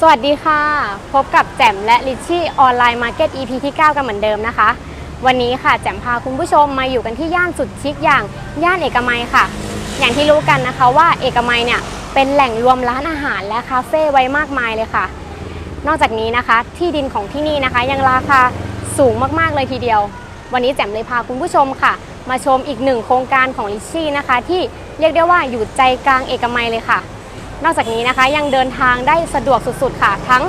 สวัสดีค่ะ พบกับแจ่มและลิชชี่ออนไลน์มาร์เก็ต EP ที่ 9 กันเหมือนเดิมนะคะ วันนี้ค่ะแจ่มพาคุณผู้ชมมาอยู่กันที่ย่านสุดชิคอย่างย่านเอกมัยค่ะ อย่างที่รู้กันนะคะว่าเอกมัยเนี่ยเป็นแหล่งรวมร้านอาหารและคาเฟ่ไว้มากมายเลยค่ะ นอกจากนี้นะคะที่ดินของที่นี่นะคะ ยังราคาสูงมากๆเลยทีเดียว วันนี้แจ่มเลยพาคุณผู้ชมค่ะ มาชมอีกหนึ่งโครงการของลิชชี่นะคะ ที่เรียกได้ว่าอยู่ใจกลางเอกมัยเลยค่ะ นอกจากนี้นะคะยังเดินทางได้สะดวกสุดๆค่ะ ทั้ง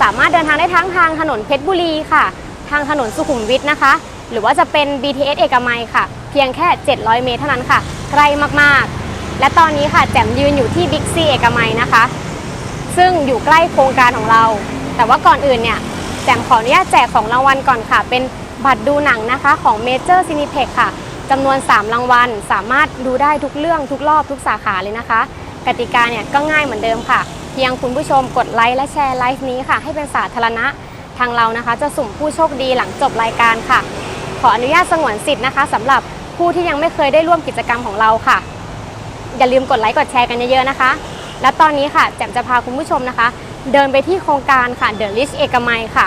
สามารถเดินทางได้ทั้งทางถนนเพชรบุรีค่ะ ทางถนนสุขุมวิทนะคะ หรือว่าจะเป็น BTS เอกมัยค่ะ เพียงแค่ 700 เมตรเท่านั้นค่ะใกล้มากๆ และตอนนี้ค่ะแจมยืนอยู่ที่บิ๊กซีเอกมัยนะคะ ซึ่งอยู่ใกล้โครงการของเรา แต่ว่าก่อนอื่นเนี่ยแจมขออนุญาตแจกของรางวัลก่อนค่ะ เป็นบัตรดูหนังนะคะของ Major Cineplex ค่ะจำนวน 3 รางวัล สามารถดูได้ทุกเรื่องทุกรอบทุกสาขาเลยนะคะ กติกาเนี่ยก็ง่ายเหมือนเดิมค่ะ เพียงคุณผู้ชมกดไลค์และแชร์ไลฟ์นี้ค่ะ ให้เป็นสาธารณะทางเรานะคะ จะสุ่มผู้โชคดีหลังจบรายการค่ะ ขออนุญาตสงวนสิทธิ์นะคะสำหรับผู้ที่ยังไม่เคยได้ร่วมกิจกรรมของเราค่ะ อย่าลืมกดไลค์กดแชร์กันเยอะๆนะคะ และตอนนี้ค่ะแจมจะพาคุณผู้ชมนะคะ เดินไปที่โครงการค่ะ The Rich เอกมัยค่ะ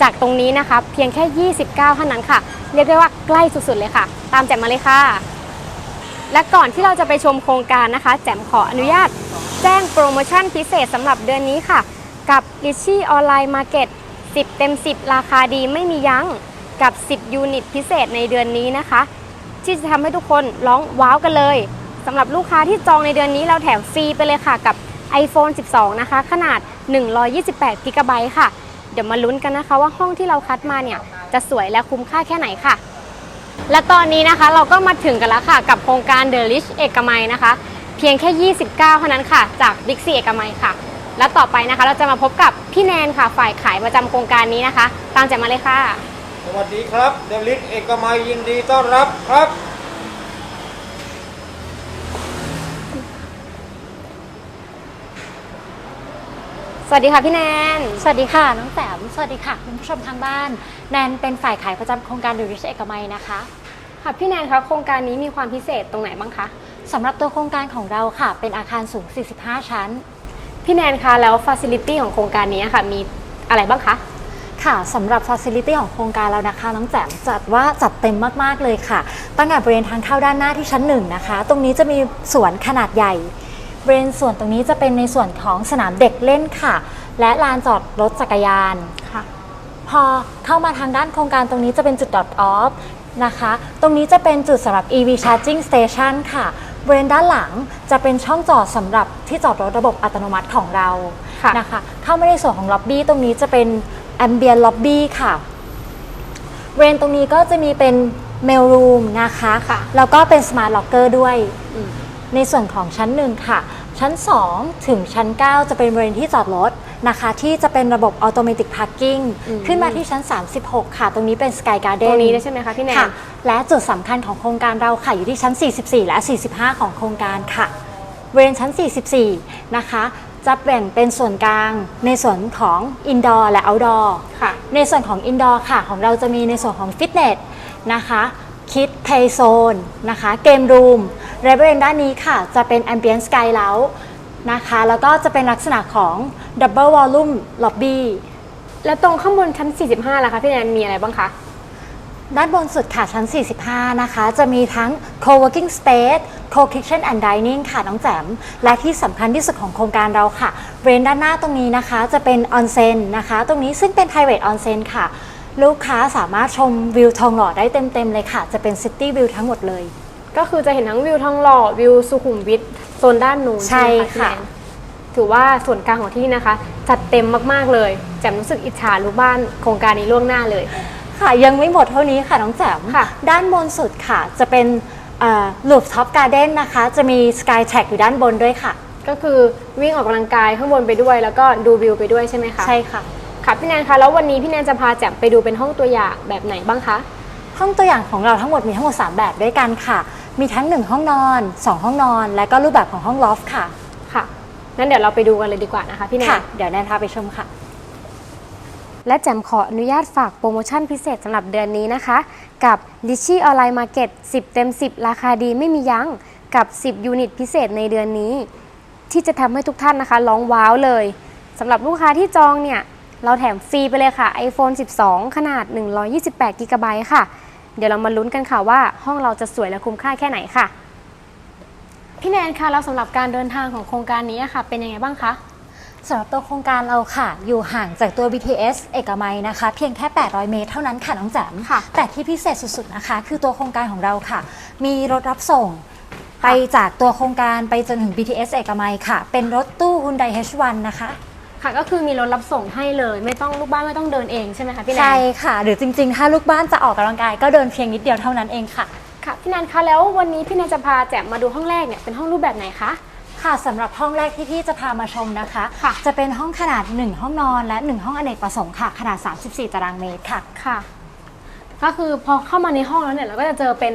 จากตรงนี้นะคะเพียงแค่ 29เท่านั้นค่ะ เรียกได้ว่าใกล้สุดๆเลยค่ะ ตามแจมมาเลยค่ะ และก่อนที่เราจะไปชมโครงการนะคะ แจมขออนุญาต แจ้งโปรโมชั่นพิเศษสำหรับเดือนนี้ค่ะ กับ r i c h i Online Market 10 เต็ม 10 ราคาดีไม่มียั้งกับ 10 ยูนิตพิเศษในเดือนนี้นะคะ ที่จะทำให้ทุกคนร้องว้าวกันเลยสำหรับลูกค้าที่จองในเดือนนี้เราแถมฟรีไปเลยค่ะกับ iPhone 12 นะคะ ขนาด 128 g b ค่ะ เดี๋ยวมาลุ้นกันนะคะว่าห้องที่เราคัดมาเนี่ย จะสวยและคุ้มค่าแค่ไหนค่ะ และตอนนี้นะคะเราก็มาถึงกันแล้วค่ะ กับโครงการ The Rich เอกมัยนะคะ เพียงแค่ 29 เท่านั้นค่ะ จาก Big C เอกมัยค่ะ และต่อไปนะคะ เราจะมาพบกับพี่แนนค่ะ ฝ่ายขายประจำโครงการนี้นะคะ ตามแจมมาเลยค่ะ สวัสดีครับเดลิสเอกมัยยินดีต้อนรับครับ สวัสดีค่ะพี่แนน สวัสดีค่ะน้องแต้มสวัสดีค่ะคุณผู้ชมทางบ้าน แนนเป็นฝ่ายขายประจำโครงการดูริชเอกมัยนะคะ ค่ะพี่แนนคะโครงการนี้มีความพิเศษตรงไหนบ้างคะ สำหรับตัวโครงการของเราค่ะ เป็นอาคารสูง 45 ชั้น พี่แนนคะแล้วฟ a ซิลิตี้ของโครงการนี้ค่ะ มีอะไรบ้างคะ ค่ะสำหรับ Facility ของโครงการเรานะคะ น้องแจ่มจัดว่าจัดเต็มมาก ๆ เลยค่ะ ตั้งแต่บริเวณทางเข้าด้านหน้าที่ชั้นหนึ่งนะคะ ตรงนี้จะมีสวนขนาดใหญ่ บริเวณส่วนตรงนี้จะเป็นในส่วนของสนามเด็กเล่นค่ะ และลานจอดรถจักรยาน ค่ะ พอเข้ามาทางด้านโครงการตรงนี้จะเป็นจุด drop off นะคะ ตรงนี้จะเป็นจุดสำหรับ EV charging station ค่ะบริเวณด้านหลังจะเป็นช่องจอดสำหรับที่จอดรถระบบอัตโนมัติของเราค่ะ นะคะ เข้ามาในส่วนของล็อบบี้ตรงนี้จะเป็น ambient lobby ค่ะบริเวณตรงนี้ก็จะมีเป็น mail room นะคะ ค่ะ แล้วก็เป็น smart locker ด้วย อืม ในส่วนของชั้นหนึ่งค่ะ ชั้น 2 ถึงชั้น 9 จะเป็นบริเวณที่จอดรถนะคะ ที่จะเป็นระบบ automatic parking อืมขึ้นมาที่ชั้น 36 ค่ะ ตรงนี้เป็น sky ตร garden งนี้ได้ใช่ไหมคะพี่แนนค่ะและจุดสำคัญของโครงการเราค่ะ อยู่ที่ชั้น 44 และ 45 ของโครงการค่ะบริเวณชั้น 44 นะคะจะแบ่งเป็นส่วนกลางในส่วนของ indoor และ outdoor ค่ะในส่วนของ indoor ค่ะ ของเราจะมีในส่วนของฟิตเนสนะคะ คิด play zone นะคะเกมรูมและบริเวณด้านนี้ค่ะจะเป็น ambient sky lounge นะคะแล้วก็จะเป็นลักษณะของ double volume lobby แล้วตรงข้างบนชั้น 45ล่ะคะพี่แนนมีอะไรบ้างคะด้านบนสุดค่ะชั้น 45 นะคะ จะมีทั้ง co-working space co-kitchen and dining ค่ะ น้องแจม และที่สำคัญที่สุดของโครงการเราค่ะบริเวณด้านหน้าตรงนี้นะคะ จะเป็น onsen นะคะ ตรงนี้ซึ่งเป็น private onsen ค่ะ ลูกค้าสามารถชมวิวทองหล่อได้เต็มๆเลยค่ะ จะเป็น city view ทั้งหมดเลย ก็คือจะเห็นทั้งวิวทองหล่อวิวสุขุมวิทโซนด้านนู้นใช่ไหมพี่ค่ะแนนถือว่าส่วนกลางของที่นี่นะคะ จัดเต็มมากๆเลยแจ่มรู้สึกอิจฉาลูกบ้านโครงการนี้ล่วงหน้าเลย ค่ะยังไม่หมดเท่านี้ค่ะน้องแจมค่ะ ด้านบนสุดค่ะ จะเป็นลูฟท็อปการ์เด้นนะคะ จะมี sky track อยู่ด้านบนด้วยค่ะ ก็คือวิ่งออกกำลังกายข้างบนไปด้วย แล้วก็ดูวิวไปด้วยใช่ไหมคะใช่ค่ะค่ะ พี่แนนคะแล้ววันนี้พี่แนนจะพาแจ่มไปดูเป็นห้องตัวอย่างแบบไหนบ้างคะ ห้องตัวอย่างของเราทั้งหมดมีทั้งหมด 3 แบบด้วยกันค่ะ มีทั้ง 1 ห้องนอน 2 ห้องนอน และก็รูปแบบของห้องลอฟต์ค่ะ ค่ะงั้นเดี๋ยวเราไปดูกันเลยดีกว่านะคะพี่แนน ค่ะ เดี๋ยวแนนพาไปชมค่ะ และแจมขออนุญาตฝากโปรโมชั่นพิเศษสำหรับเดือนนี้นะคะ กับ d i c h i Online Market 10 เต็ม 10 ราคาดีไม่มียั้ง กับ 10 ยูนิตพิเศษในเดือนนี้ ที่จะทำให้ทุกท่านนะคะร้องว้าวเลยสำหรับลูกค้าที่จองเนี่ย เราแถมฟรีไปเลยค่ะ iPhone 12 ขนาด 128 g b ค่ะ เดี๋ยวเรามาลุ้นกันค่ะว่าห้องเราจะสวยและคุ้มค่าแค่ไหนค่ะ พี่แนนคะแล้วสำหรับการเดินทางของโครงการนี้ค่ะ เป็นยังไงบ้างคะสำหรับตัวโครงการเราค่ะ อยู่ห่างจากตัว BTS เอกมัยนะคะ เพียงแค่ 800 เมตรเท่านั้นค่ะน้องแจ๋มค่ะแต่ที่พิเศษสุดๆนะคะ คือตัวโครงการของเราค่ะ มีรถรับส่งไปจากตัวโครงการไปจนถึง BTS เอกมัยค่ะ เป็นรถตู้ Hyundai H1 นะคะ ค่ะ ก็คือมีรถรับส่งให้เลย ไม่ต้องลูกบ้านไม่ต้องเดินเองใช่ไหมคะพี่แนนใช่ค่ะ หรือจริงๆ ถ้าลูกบ้านจะออกกำลังกายก็เดินเพียงนิดเดียวเท่านั้นเองค่ะ ค่ะพี่แนนคะแล้ววันนี้พี่แนนจะพาแจ่มมาดูห้องแรกเนี่ยเป็นห้องรูปแบบไหนคะ ค่ะสำหรับห้องแรกที่พี่จะพามาชมนะคะ ค่ะ จะเป็นห้องขนาด 1 ห้องนอนและ 1 ห้องอเนกประสงค์ค่ะ ขนาด 34 ตารางเมตรค่ะ ค่ะ ก็คือพอเข้ามาในห้องแล้วเนี่ยเราก็จะเจอเป็น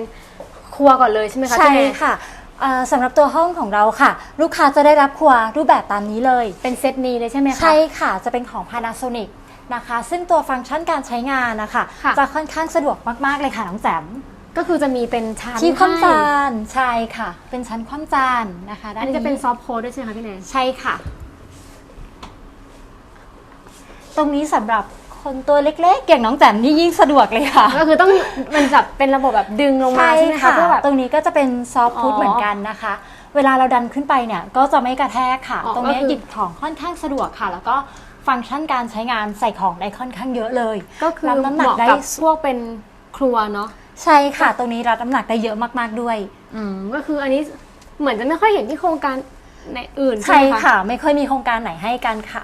ครัวก่อนเลยใช่ไหมคะใช่พี่แนน ค่ะ เอ่อสำหรับตัวห้องของเราค่ะ ลูกค้าจะได้รับครัวรูปแบบตามนี้เลย เป็นเซตนี้เลยใช่ไหมคะ ใช่ค่ะ จะเป็นของ Panasonic นะคะ ซึ่งตัวฟังก์ชันการใช้งานนะคะ ค่ะ จะค่อนข้างสะดวกมาก ๆ เลยค่ะน้องแจ๋มก็คือจะมีเป็นชั้นที่คว่ำให้จาน ใช่ค่ะ เป็นชั้นคว่ำจานนะคะด้าอันนนี้นี้จะเป็นซอฟต์โค้ดด้วยใช่ไหมคะพี่แนน ใช่ค่ะ ตรงนี้สำหรับ คนตัวเล็กๆ อย่างน้องแจ๋มนี่ยิ่งสะดวกเลยค่ะ ก็คือต้องมันจะเป็นระบบแบบดึงลงมาใช่ใช่ไหมคะค่ะเพื่อแบบ ตรงนี้ก็จะเป็นซอฟต์พุทอ๋อเหมือนกันนะคะ เวลาเราดันขึ้นไปเนี่ยก็จะไม่กระแทกค่ะ อ๋อตรงเนี้ยก็คือ หยิบของค่อนข้างสะดวกค่ะ แล้วก็ฟังก์ชันการใช้งานใส่ของได้ค่อนข้างเยอะเลยก็คือรับน้ำหนัเหกมาะได้กับพวกเป็นครัวเนาะใช่ค่ะ ตรงนี้รับน้ำหนักได้เยอะมากๆด้วย อืมก็คืออันนี้เหมือนจะไม่ค่อยเห็นที่โครงการในอื่นใช่ใช่ไหมคะค่ะ ไม่ค่อยมีโครงการไหนให้กันค่ะ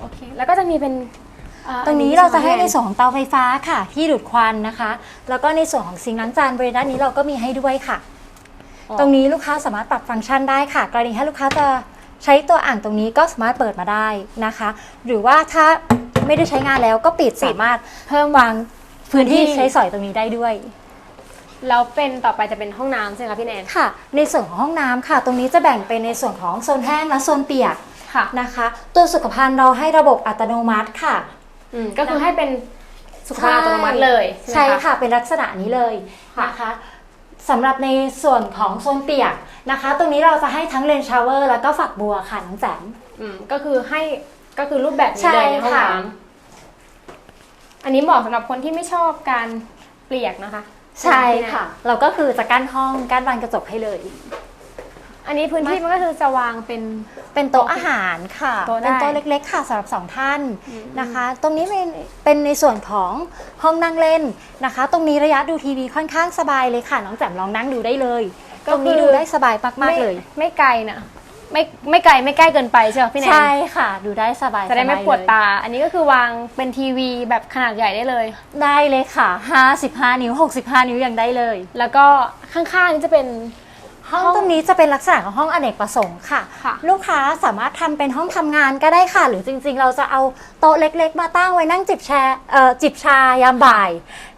โอเคแล้วก็จะมีเป็นเอ่อ ตรงนี้อัเราจะให้ในส่ส่วนของเตาไฟฟ้าค่ะ ที่ดูดควันนะคะ แล้วก็ในส่วนของซิงค์ล้างจานบริเวณด้านนี้เราก็มีให้ด้วยค่ะอ๋อตรงนี้ลูกค้าสามารถปรับฟังก์ชันได้ค่ะ กรณีถ้าลูกค้าจะใช้ตัวอ่างตรงนี้ก็สามารถเปิดมาได้นะคะ หรือว่าถ้าไม่ได้ใช้งานแล้วก็ปิดสามารถเพิ่มวางพื้นที่ใช้สอยตรงนี้ได้ด้วยแล้วเป็นต่อไปจะเป็นห้องน้ำใช่ไหมคะพี่แนนค่ะ ในส่วนของห้องน้ำค่ะ ตรงนี้จะแบ่งเป็นในส่วนของโซนแห้งและโซนเปียกค่ะนะคะ ตัวสุขภัณฑ์เราให้ระบบอัตโนมัติค่ะอืม ก็คือให้เป็นสุขภาพอัตโนมัติเลยใช่ใช่ไหมคะค่ะ เป็นลักษณะนี้เลยค่ะนะคะสำหรับในส่วนของโซนเปียกนะคะ ตรงนี้เราจะให้ทั้งเลนชาวเวอร์แล้วก็ฝักบัวค่ะน้องแจ๋มอืมก็คือให้ก็คือรูปแบบนี้ใช่เลยในห้องค่ะน้ำอันนี้เหมาะสำหรับคนที่ไม่ชอบการเปียกนะคะ ใช่ไหมพี่แนนค่ะ เราก็คือจะกั้นห้องกั้นบานกระจกให้เลย อันนี้พื้นที่มันก็คือจะวางเป็น เป็นโต๊ะอาหารค่ะ โต๊ะได้เป็นโต๊ะเล็กๆ ค่ะสำหรับสองท่านอืมนะคะ ตรงนี้เป็นเป็นในส่วนของห้องนั่งเล่นนะคะ ตรงนี้ระยะดูทีวีค่อนข้างสบายเลยค่ะ น้องแจ่มลองนั่งดูได้เลยตรงนี้ดูได้สบายมากๆเลย ไม่ไกลนะไม่ไม่ไกลไม่ใกล้เกินไปใช่ไหมพี่แนนใช่ค่ะ ดูได้สบายจะได้ไม่สบายปวดเลยตา อันนี้ก็คือวางเป็นทีวีแบบขนาดใหญ่ได้เลย ได้เลยค่ะ 55 นิ้ว 65 นิ้วยังได้เลย แล้วก็ข้างๆนี่จะเป็น ห้องห้องตรงนี้จะเป็นลักษณะของห้องอเนกประสงค์ค่ะ ค่ะลูกค้าสามารถทำเป็นห้องทำงานก็ได้ค่ะ หรือจริงๆ เราจะเอาโต๊ะเล็กๆ มาตั้งไว้นั่งจิบแชร์เอ่อจิบชายามบ่าย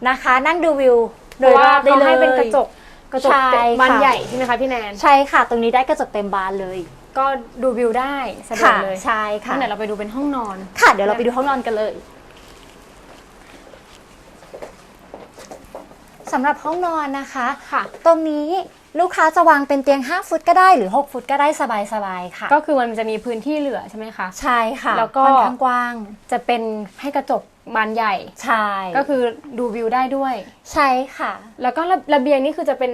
นะคะ นั่งดูวิวเพโดยราะรว่าอบได้เขาเลย ให้เป็นกระจกกระจกใช่ค่ะ บานใหญ่ใช่ไหมคะพี่แนน ใช่ค่ะ ตรงนี้ได้กระจกเต็มบานเลยก็ดูวิวได้สะดวกค่ะเลยใช่ค่ะ งั้นเดี๋ยวเราไปดูเป็นห้องนอน ค่ะ เดี๋ยวเราไปดูห้องนอนกันเลยสำหรับห้องนอนนะคะ ค่ะ ตรงนี้ ลูกค้าจะวางเป็นเตียง 5 ฟุตก็ได้หรือ 6 ฟุตก็ได้สบายๆค่ะ ก็คือมันจะมีพื้นที่เหลือใช่ไหมคะใช่ค่ะแล้วก็ค่อนข้างกว้างจะเป็นให้กระจกบานใหญ่ ใช่ก็คือดูวิวได้ด้วย ใช่ค่ะ แล้วก็ระระเบียงนี่คือจะเป็น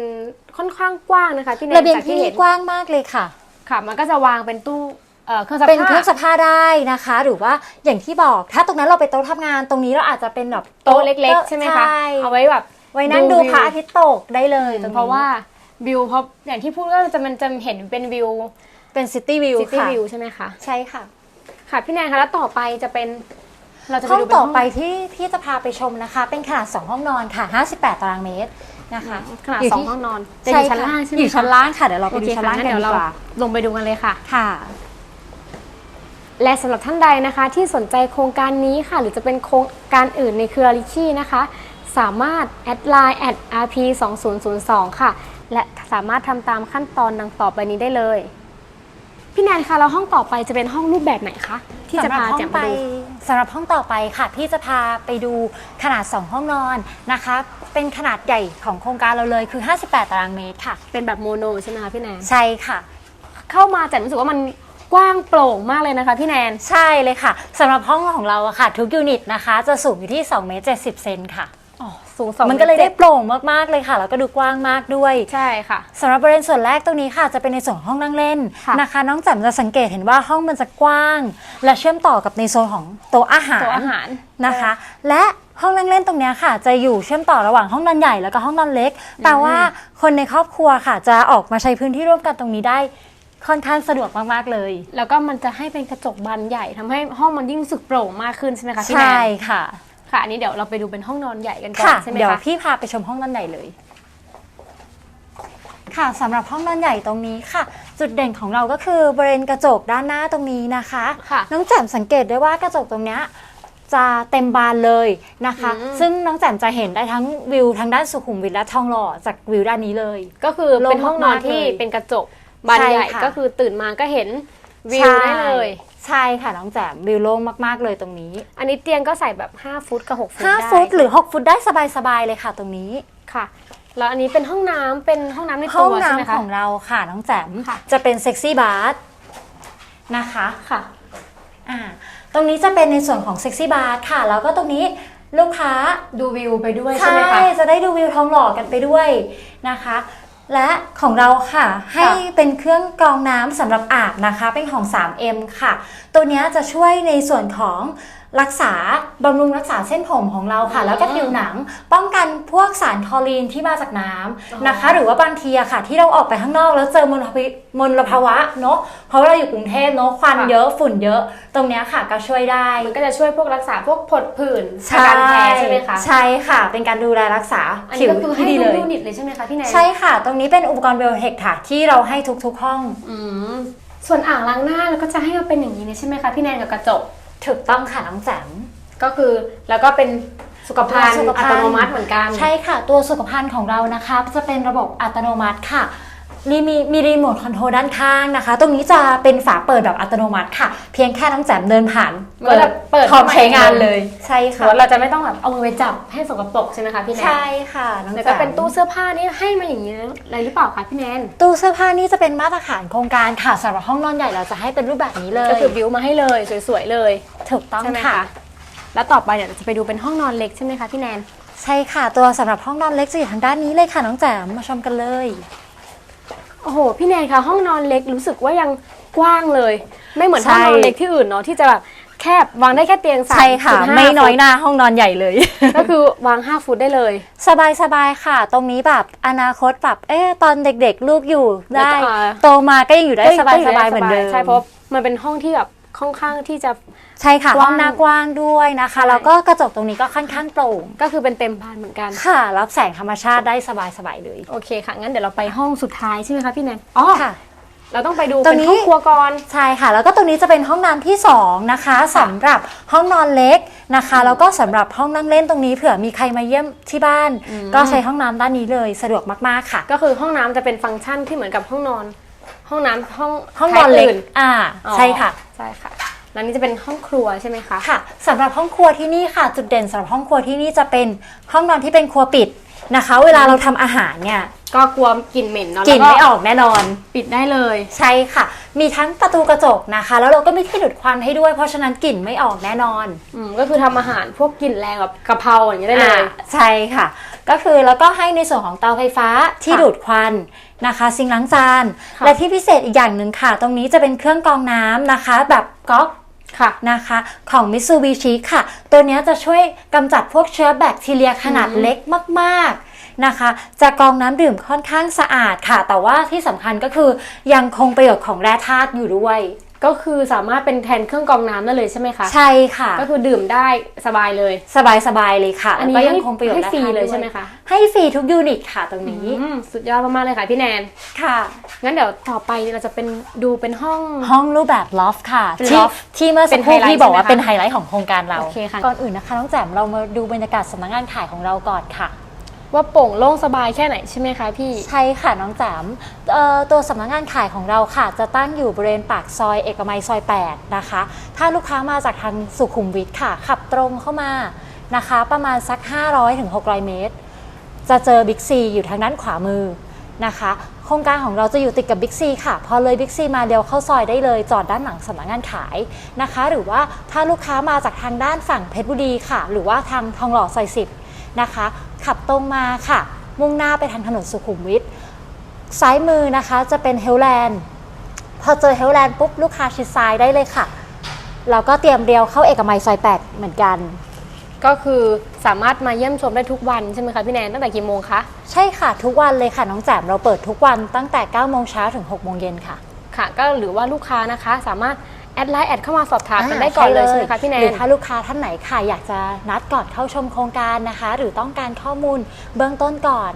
ค่อนข้างกว้างนะคะพี่แนนระเบียงจากที่เห็นี่นกว้างมากเลยค่ะ ค่ะ มันก็จะวางเป็นตู้เอ่อเครื่องซักเป็นผ้าเครื่องซักผ้าได้นะคะ หรือว่าอย่างที่บอกถ้าตรงนั้นเราไปโต๊ะทำงานตรงนี้เราอาจจะเป็นแบบโต๊ะเล็ก ๆ ใช่ไหมคะใช่เอาไว้แบบ ไว้นั่งดูวิว พระอาทิตย์ตกได้เลยตงนี้ เพราะว่า วิวเพราะอย่างที่พูดก็จะมันจะเห็นเป็นวิวเป็นซิตี้วิวซิตี้ค่ะวิวใช่ไหมคะ ใช่ค่ะ ค่ะ พี่แนนคะแล้วต่อไปจะเป็นเราจะไปห้องดูเป็นต่อห้องไปที่ที่จะพาไปชมนะคะ เป็นขนาด 2 ห้องนอนค่ะ 58 ตารางเมตรนะคะขนาดยู่สองที่ห้องนอนจะอยู่ชั้นค่ะล่างใช่ไหมอยู่ชั้นคะล่างค่ะเดี๋ยวเราไปโอดูเคชั้นค่ะล่างงั้นกันเดี๋ยวดีเรากว่าลงไปดูกันเลยค่ะ ค่ะ และสำหรับท่านใดนะคะที่สนใจโครงการนี้ค่ะ หรือจะเป็นโครงการอื่นในเครือลิชี่นะคะ สามารถแอดไลน์ at rp 2 0 0 2ค่ะ และสามารถทำตามขั้นตอนดังต่อไปนี้ได้เลย พี่แนนคะแล้วห้องต่อไปจะเป็นห้องรูปแบบไหนคะที่จะสำหรับพาห้อแจ่งมไปไปดูสำหรับห้องต่อไปค่ะพี่จะพาไปดูขนาด 2 ห้องนอนนะคะ เป็นขนาดใหญ่ของโครงการเราเลยคือ 58 ตารางเมตรค่ะ เป็นแบบโมโนใช่ไหมคะพี่แนนใช่ค่ะ เข้ามาแจ่มรู้สึกว่ามันกว้างโปร่งมากเลยนะคะพี่แนน ใช่เลยค่ะสำหรับห้องของเราอะค่ะ ทุกยูนิตนะคะ จะสูงอยู่ที่2เมตร70เซนค่ะอ๋อ สูงสองมันก็เลยได้จ็โปร่งมากๆเลยค่ะ แล้วก็ดูกว้างมากด้วย ใช่ค่ะสำหรับบริเวณส่วนแรกตรงนี้ค่ะ จะเป็นในส่วนของห้องนั่งเล่นค่ะนะคะ น้องแจ่มจะสังเกตเห็นว่าห้องมันจะกว้าง และเชื่อมต่อกับในโซนของโต๊ะอาหารโต๊ะอาหารนะคะ และห้องนั่งเล่นตรงเนี้ยค่ะ จะอยู่เชื่อมต่อระหว่างห้องนอนใหญ่แล้วก็ห้องนอนเล็กแปลว่าคนในครอบครัวค่ะ จะออกมาใช้พื้นที่ร่วมกันตรงนี้ได้ค่อนข้างสะดวกมาก ๆ เลย แล้วก็มันจะให้เป็นกระจกบานใหญ่ทำให้ห้องมันยิ่งรู้สึกโปร่งมากขึ้นใช่ไหมคะพี่แนใช่นค่ะ ค่ะอันนี้เดี๋ยวเราไปดูเป็นห้องนอนใหญ่กันก่อนค่ะใช่ไหมเดี๋ยวคะ พี่พาไปชมห้องนอนใหญ่เลย ค่ะสำหรับห้องนอนใหญ่ตรงนี้ค่ะ จุดเด่นของเราก็คือบริเวณกระจกด้านหน้าตรงนี้นะคะ ค่ะน้องแจ่มสังเกตได้ว่ากระจกตรงเนี้ยจะเต็มบานเลยนะคะ อืม ซึ่งน้องแจ่มจะเห็นได้ทั้งวิวทางด้านสุขุมวิทและทองหล่อจากวิวด้านนี้เลย ก็คือเป็นห้องนอนที่โล่งมากๆเลยเป็นกระจกบานใหญ่ใช่ค่ะก็คือตื่นมาก็เห็นวิวได้เลย ใช่ค่ะน้องแจ่มวิวโล่งมากๆเลยตรงนี้อันนี้เตียงก็ใส่แบบ 5 ฟุตกับ 6 ฟุตได้5ฟุตหรือ 6 ฟุตได้สบายๆเลยค่ะ ตรงนี้ ค่ะ แล้วอันนี้เป็นห้องน้ำเป็นห้องน้ำในห้ตัองวใช่ไหมน้ำคะของเราค่ะน้องแจ่มค่ะ จะเป็นเซ็กซี่บาร์นะคะค่ะ อ่าตรงนี้จะเป็นในส่วนของเซ็กซี่บาร์ค่ะ แล้วก็ตรงนี้ลูกค้า ดูวิวไปด้วยใช่ใช่ไหมคะ จะได้ดูวิวทองหล่อกันไปด้วยนะคะ และของเราค่ะ ให้เป็นเครื่องกรองน้ำสำหรับอาบนะคะ เป็นของ 3M ค่ะ ตัวเนี้ยจะช่วยในส่วนของ รักษาบำรุงรักษาเส้นผมของเราค่ะอืมแล้วก็ผิวหนังป้องกันพวกสารคลอรีนที่มาจากน้ำนะคะ หรือว่าบางทีอะค่ะ ที่เราออกไปข้างนอกแล้วเจอมลภาวะมลภาวะเนาะเพราะว่าเราอยู่กรุงเทพเนาะควันเยอะฝุ่นเยอะตรงเนี้ยค่ะก็ช่วยได้ มันก็จะช่วยพวกรักษาพวกผดผื่นอาการแพ้ใช่ไหมคะใช่ค่ะ เป็นการดูแลรักษาอันผินี้วก็คือให้ที่ดีทุเลกยยูนิตเลยใช่ไหมคะพี่แนนใช่ค่ะ ตรงนี้เป็นอุปกรณ์เวลเทคค่ะที่เราให้ทุกๆห้องอืมส่วนอ่างล้างหน้าแล้วก็จะให้มาเป็นอย่างนี้เลยใช่ไหมคะพี่แนนกับกระจก ถูกต้องค่ะน้องแจ๋มก็คือแล้วก็เป็นสุขภัณฑ์สุขภัอัณฑ์ตโนมัติเหมือนกัน ใช่ค่ะ ตัวสุขภัณฑ์ของเรานะคะ จะเป็นระบบอัตโนมัติค่ะ มีมีมีรีโมทคอนโทรลด้านข้างนะคะ ตรงนี้จะเป็นฝาเปิดแบบอัตโนมัติค่ะ เพียงแค่น้องแจ๋มเดินผ่านมันก็จะเปิดพร้อมเข้ามาใช้งานเองเลย ใช่หรืค่ะอว่าเราจะไม่ต้องแบบเอามือไปจับให้สกปรกใช่ไหมคะพี่แนนใช่ค่ะน้องแล้วแจ๋ก็มเป็นตู้เสื้อผ้านี่ให้มาอย่างนี้เลยหรือเปล่าคะพี่แนนตู้เสื้อผ้านี่จะเป็นมาตรฐานโครงการค่ะสำหรับห้องนอนใหญ่เราจะให้เป็นรูปแบบนี้เลย ก็คือบิวมาให้เลยสวยๆเลยถูกต้องใช่ไหมค่ะคะแล้วต่อไปเดี๋ยวเราจะไปดูเป็นห้องนอนเล็กใช่ไหมคะพี่แนนใช่ค่ะตัวสำหรับห้องนอนเล็กจะอยู่ทางด้านนี้เลยค่ะน้องแจ๋มมาชมกันเลย โอ้โห พี่แนนคะห้องนอนเล็กรู้สึกว่ายังกว้างเลย ไม่เหมือนห้องใช่นอนเล็กที่อื่นเนาะที่จะแบบแคบวางได้แค่เตียงสามใช่ค่ะ จุดห้าไม่น้อยฟุตหน้าห้องนอนใหญ่เลยก็คือวาง 5 ฟุตได้เลย สบายสบายๆค่ะ ตรงนี้แบบอนาคตแบบเอ๊ะตอนเด็กๆ ลูกอยู่ได้ แล้วก็อ่า โตมาก็ยังอยู่ได้สบายสบายๆเหมือนเดิม ใช่เพราะมันเป็นห้องที่แบบ ค่อนข้างที่จะใช่ค่ะกว้างห้องหน้ากว้างด้วยนะคะใช่แล้วก็กระจกตรงนี้ก็ค่อนข้างโปร่ง ก็คือเป็นเต็มบานเหมือนกันค่ะ รับแสงธรรมชาติได้สบายสบายๆเลย โอเคค่ะ งั้นเดี๋ยวเราไปห้องสุดท้ายใช่ไหมคะพี่แนนอ๋อค่ะเราต้องไปดูตรเป็งนนี้ห้องครัวก่อนใช่ค่ะ แล้วก็ตรงนี้จะเป็นห้องน้ำที่ 2 นะคะสำหรับห้องนอนเล็กนะคะ แล้วก็สำหรับห้องนั่งเล่นตรงนี้เผื่อมีใครมาเยี่ยมที่บ้าน ก็ใช้ห้องน้ำด้านนี้เลยสะดวกมากๆค่ะ ก็คือห้องน้ำจะเป็นฟังก์ชันที่เหมือนกับห้องนอน ห้องน้ำห้องห้องนอนเล็กท้ายอ่าอ๋อใช่ค่ะใช่ค่ะแล้วนี่จะเป็นห้องครัวใช่ไหมคะค่ะสำหรับห้องครัวที่นี่ค่ะ จุดเด่นสำหรับห้องครัวที่นี่จะเป็นห้องนอนที่เป็นครัวปิด นะคะ เวลาเราทำอาหารเนี่ยก็กลัวกลิ่นเหม็นเนาะกลิ่นแล้วไม่ออกแน่นอน ปิดได้เลย ใช่ค่ะ มีทั้งประตูกระจกนะคะ แล้วเราก็มีที่ดูดควันให้ด้วย เพราะฉะนั้นกลิ่นไม่ออกแน่นอน อืมก็คือทำอาหารพวกกลิ่นแรงแบบกะเพราอย่างนี้ยได้เลย อ่าใช่ค่ะ ก็คือแล้วก็ให้ในส่วนของเตาไฟฟ้าที่ค่ะดูดควันนะคะ ซิงค์ล้างจาน ค่ะ และที่พิเศษอีกอย่างหนึ่งค่ะ ตรงนี้จะเป็นเครื่องกรองน้ำนะคะ แบบก๊อก ค่ะนะคะของ Mitsubishi ค่ะ ตัวนี้จะช่วยกำจัดพวกเชื้อแบคทีเรียขนาดเล็กมากๆนะคะ จะกรองน้ำดื่มค่อนข้างสะอาดค่ะ แต่ว่าที่สำคัญก็คือยังคงประโยชน์ของแร่ธาตุอยู่ด้วย ก็คือสามารถเป็นแทนเครื่องกรองน้ำได้เลยใช่ไหมคะ ใช่ค่ะ ก็คือดื่มได้สบายเลย สบายๆเลยค่ะ อันนี้แล้วก็ยังคงประโยชน์ให้แร่ฟรีธาตุเลยด้วใช่ไหมคะ ให้ฟรีทุกยูนิตค่ะตรงนี้อืมสุดยอดมากๆเลยค่ะพี่แนน ค่ะ งั้นเดี๋ยวต่อไปเราจะเป็นดูเป็นห้องห้องรูปแบบลอฟค่ะเป็นที่ loft ที่เมื่อสักครู่เป็นไฮไลท์พี่บอกว่าใช่ไหมคะเป็นไฮไลท์ของโครงการเราโอเคค่ะก่อนอื่นนะคะน้องแจ่มเรามาดูบรรยากาศสำนักงานขายของเราก่อนค่ะ ว่าโปร่งโล่งสบายแค่ไหนใช่ไหมคะพี่ ใช่ค่ะน้องแจ๋มตัวสำนักงานขายของเราค่ะ จะตั้งอยู่บริเวณปากซอยเอกมัยซอย 8 นะคะ ถ้าลูกค้ามาจากทางสุขุมวิทค่ะ ขับตรงเข้ามานะคะ ประมาณสัก 500-600 เมตร จะเจอบิ๊กซีอยู่ทางด้านขวามือนะคะคครงการของเราจะอยู่ติดกับบิ๊กซีค่ะ พอเลยบิ๊กซีมาเดียวเข้าซอยได้เลย จอดด้านหลังสำนักงานขายนะคะ หรือว่าถ้าลูกค้ามาจากทางด้านฝั่งเพชรบุรีค่ะ หรือว่าทางทองหล่อซอยสิบนะคะ ขับตรงมาค่ะ มุ่งหน้าไปทางถนนสุขุมวิทซ้ายมือนะคะจะเป็นเฮลแลนด์พอเจอเฮลแลนด์ปุ๊บลูกค้าชิดซ้ายได้เลยค่ะ เราก็เตรียมเรียวเข้าเอกมัยซอย 8 เหมือนกัน ก็คือสามารถมาเยี่ยมชมได้ทุกวันใช่ไหมคะพี่แนนตั้งแต่กี่โมงคะ ใช่ค่ะทุกวันเลยค่ะน้องแจ่มเราเปิดทุกวันตั้งแต่9โมงเช้าถึง6โมงเย็นค่ะ ค่ะ ก็หรือว่าลูกค้านะคะสามารถแอ ดไลน์แอดเข้ามาสอบถามกันได้ก่อนเลยใช่ไหมคะพี่แนหรืนอถ้าลูกค้าท่านไหนค่ะอยากจะนัดก่อนเข้าชมโครงการนะคะ หรือต้องการข้อมูลเบื้องต้นก่อน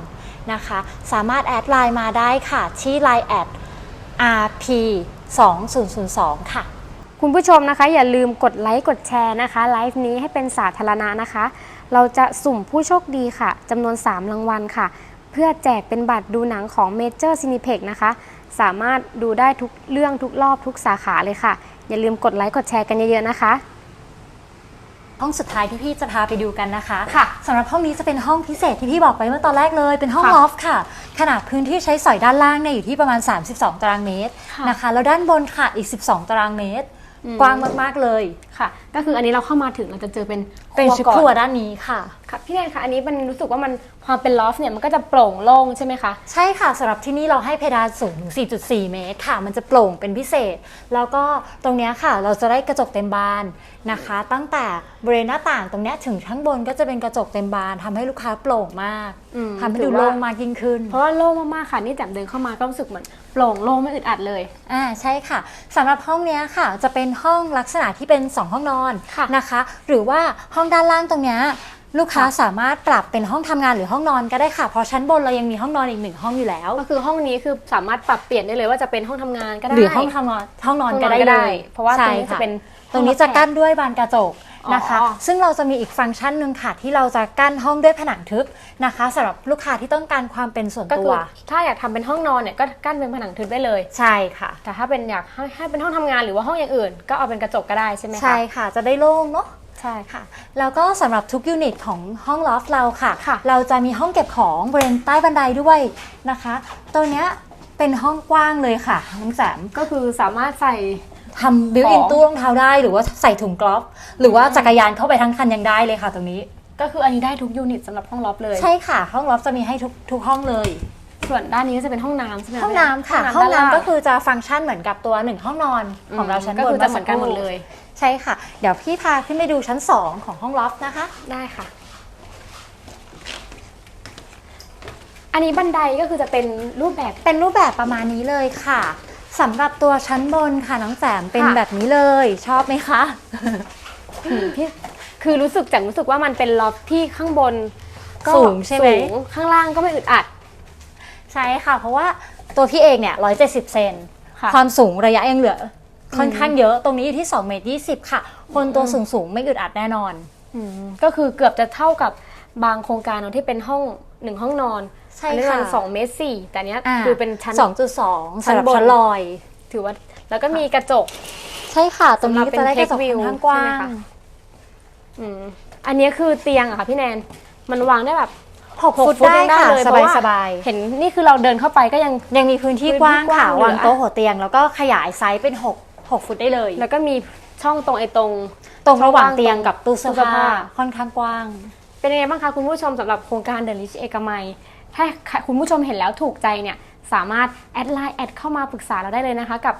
นะคะ สามารถแอดไลน์มาได้ค่ะ ที่ไลน์แอด rp 2002ค่ะ คุณผู้ชมนะคะ อย่าลืมกดไลค์กดแชร์นะคะไลฟ์นี้ให้เป็นสาธารณะนะคะ เราจะสุ่มผู้โชคดีค่ะจำนวน 3 รางวัลค่ะ เพื่อแจกเป็นบัตรดูหนังของ Major Cineplex นะคะ สามารถดูได้ทุกเรื่องทุกรอบทุกสาขาเลยค่ะ อย่าลืมกดไลค์กดแชร์กันเยอะๆนะคะ ห้องสุดท้ายที่พี่จะพาไปดูกันนะคะค่ะสำหรับห้องนี้จะเป็นห้องพิเศษที่พี่บอกไปเมื่อตอนแรกเลย เป็นห้องค่ะ ลอฟต์ค่ะ ขนาดพื้นที่ใช้สอยด้านล่างเนี่ยอยู่ที่ประมาณ 32 ตารางเมตรค่ะนะคะ แล้วด้านบนค่ะอีก 12 ตารางเมตรอืมกว้างมากๆเลยค่ะ ก็คืออันนี้เราเข้ามาถึงเราจะเจอเป็นเป็นชุดก่อครัวด้านนี้ค่ะ ค่ะพี่แนนคะอันนี้มันรู้สึกว่ามันความเป็นลอฟเนี่ยมันก็จะโปร่งโล่งใช่ไหมคะ ใช่ค่ะสำหรับที่นี่เราให้เพดานสูงถึง 4.4 เมตรค่ะ มันจะโปร่งเป็นพิเศษ แล้วก็ตรงเนี้ยค่ะ เราจะได้กระจกเต็มบานนะคะ ตั้งแต่บริเวณหน้าต่างตรงเนี้ยถึงข้างบนก็จะเป็นกระจกเต็มบานทำให้ลูกค้าโปร่งมากอืม ทำให้ถืดูอว่าโล่งมากยิ่งขึ้น เพราะว่าโล่งมากๆค่ะนี่แจ่มเดินเข้ามาก็รู้สึกเหมือนโปร่งโล่งไม่อึดอัดเลย อ่าใช่ค่ะสำหรับห้องเนี้ยค่ะ จะเป็นห้องลักษณะที่เป็น2 ห้องนอนค่ะนะคะ หรือว่าห้องด้านล่างตรงเนี้ยลูกค้าสามารถปรับเป็นห้องทำงานหรือห้องนอนก็ได้ค่ะ เพราะชั้นบนเรายังมีห้องนอนอีกหนึ่งห้องอยู่แล้ว ก็คือห้องนี้คือสามารถปรับเปลี่ยนได้เลยว่าจะเป็นห้องทำงานก็ได้หรือห้องทำนอนห้องนอนห้องนอนก็ได้ก็เลได้ยเพราะว่าตรงนี้ใช่ค่จะเป็นตรงนี้จะกั้นด้วยบานกระจก นะคะอ๋อซึ่งเราจะมีอีกฟังก์ชันหนึ่งค่ะ ที่เราจะกั้นห้องด้วยผนังทึบนะคะสำหรับลูกค้าที่ต้องการความเป็นส่วนก็ตัคืว อถ้าอยากทำเป็นห้องนอนเนี่ยก็กั้นเป็นผนังทึบได้เลย ใช่ค่ะ แต่ถ้าเป็นอยากให้ให้เป็นห้องทำงานหรือว่าห้องอย่างอื่น ก็เอาเป็นกระจกก็ได้ใช่ไหมคะใช่ค่ะ จะได้โล่งเนาะ ใช่ ค่ะแล้วก็สำหรับทุกยูนิตของห้องลอฟเราค่ะ ค่ะ เราจะมีห้องเก็บของบริเวณใต้บันไดด้วยนะคะ ตัวเนี้ยเป็นห้องกว้างเลยค่ะน้องแสมก็คือสามารถใส่ ทำบิวอินของตู้รองเท้าได้หรือว่าใส่ถุงกลอฟหรือว่าจักรยานเข้าไปทั้งคันยังได้เลยค่ะตรงนี้ ก็คืออันนี้ได้ทุกยูนิตสำหรับห้องล็อบเลย ใช่ค่ะ ห้องลอฟจะมีให้ทุกทุกห้องเลย ส่วนด้านนี้ก็จะเป็นห้องน้ำใช่ไหมห้องน้ำค่ะ ห้ห้อองงน้ำน้ำก็คือจะฟังก์ชันเหมือนกับตัวหนึ่งห้องนอนของเราชั้นบนก็คือจะเหมือนกันหมดเลย ใช่ค่ะ เดี๋ยวพี่พาขึ้นไปดูชั้น2ของห้องลอฟนะคะ ได้ค่ะ อันนี้บันไดก็คือจะเป็นรูปแบบ เป็นรูปแบบประมาณนี้เลยค่ะ สำหรับตัวชั้นบนค่ะน้องแจมเป็นค่ะ แบบนี้เลย ชอบไหมคะอืมพี่คือรู้สึกจังรู้สึกว่ามันเป็นล็อบที่ข้างบนก็สูงใช่ไหม สูงข้างล่างก็ไม่อึดอัด ใช่ค่ะ เพราะว่าตัวพี่เองเนี่ย170เซนค่ะความสูงระยะยังเหลือ ค่อนข้างเยอะตรงนี้อยู่ที่2เมตร20ค่ะ คนตัวสูงสูงๆไม่อึดอัดแน่นอนอืมก็คือเกือบจะเท่ากับบางโครงการเนอะที่เป็นห้อง หนึ่งห้องนอนใช่อันี้ค่ะ มันสองเมตรสี่แต่เนี้ยอ่าคือเป็นชั้น2.2ชั้สำนหรับบนชั้นลอย ถือว่าแล้วก็มีกระจก ใช่ค่ะ ตรงนี้สำหรับเป็นจะได้กระจก take view ค่อนข้างกว้าใช่ไหมง คะ อืมอันนี้คือเตียงอะค่ะพี่แนนมันวางได้แบบหกฟุตได้ยังค่ะเลยสเพบายระว่สบายเห็นนี่คือเราเดินเข้าไปก็ยัง ยังมีพื้นที่พื้นที่กว้างค่ะกว้างเหลือ วางโต๊ะหัวเตียง แล้วก็ขยายไซส์เป็น 6 6 ฟุตได้เลย แล้วก็มีช่องตรงไอ้ตรง ตรงระหว่างช่องว่างเตียงกับตู้เสื้อตู้เสื้อผ้าผ้าค่อนข้างกว้าง เป็นยังไงบ้างคะคุณผู้ชมสำหรับโครงการเดลิชเอกมัย ถ้าคุณผู้ชมเห็นแล้วถูกใจเนี่ยสามารถแอดไลน์แอดเข้ามาปรึกษาเราได้เลยนะคะ กับ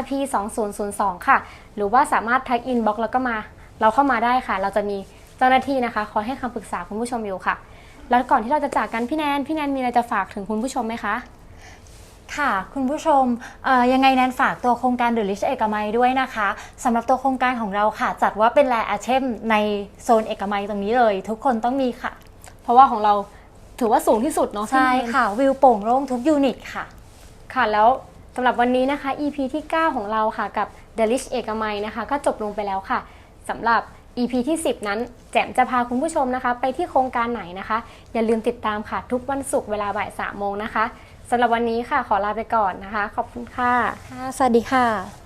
rp 2 0 0 2ค่ะ หรือว่าสามารถทักอินบ็อกแล้วก็มา เราเข้ามาได้ค่ะ เราจะมีเจ้าหน้าที่นะคะ คอยให้คำปรึกษาคุณผู้ชมอยู่ค่ะ แล้วก่อนที่เราจะจากกันพี่แนนพี่แนนมีอะไรจะฝากถึงคุณผู้ชมไหมคะ ค่ะ คุณผู้ชมเอ่อยังไงแนนฝากตัวโครงการ The Rich เอกมัยด้วยนะคะสำหรับตัวโครงการของเราค่ะ จัดว่าเป็นแลอาเชมในโซนเอกมัยตรงนี้เลย ทุกคนต้องมีค่ะ เพราะว่าของเราถือว่าสูงที่สุดเนาะพี่ใช่แนนค่ะ วิวโป่งโล่งทุกยูนิตค่ะ ค่ะ แล้วสำหรับวันนี้นะคะ EP ที่ 9 ของเราค่ะกับ The Rich เอกมัยนะคะ ก็จบลงไปแล้วค่ะสำหรับ EP ที่ 10 นั้น แจมจะพาคุณผู้ชมนะคะ ไปที่โครงการไหนนะคะ อย่าลืมติดตามค่ะทุกวันศุกร์เวลาบ่าย3โมงนะคะ สำหรับวันนี้ค่ะขอลาไปก่อนนะคะ ขอบคุณค่ะ ค่ะ สวัสดีค่ะ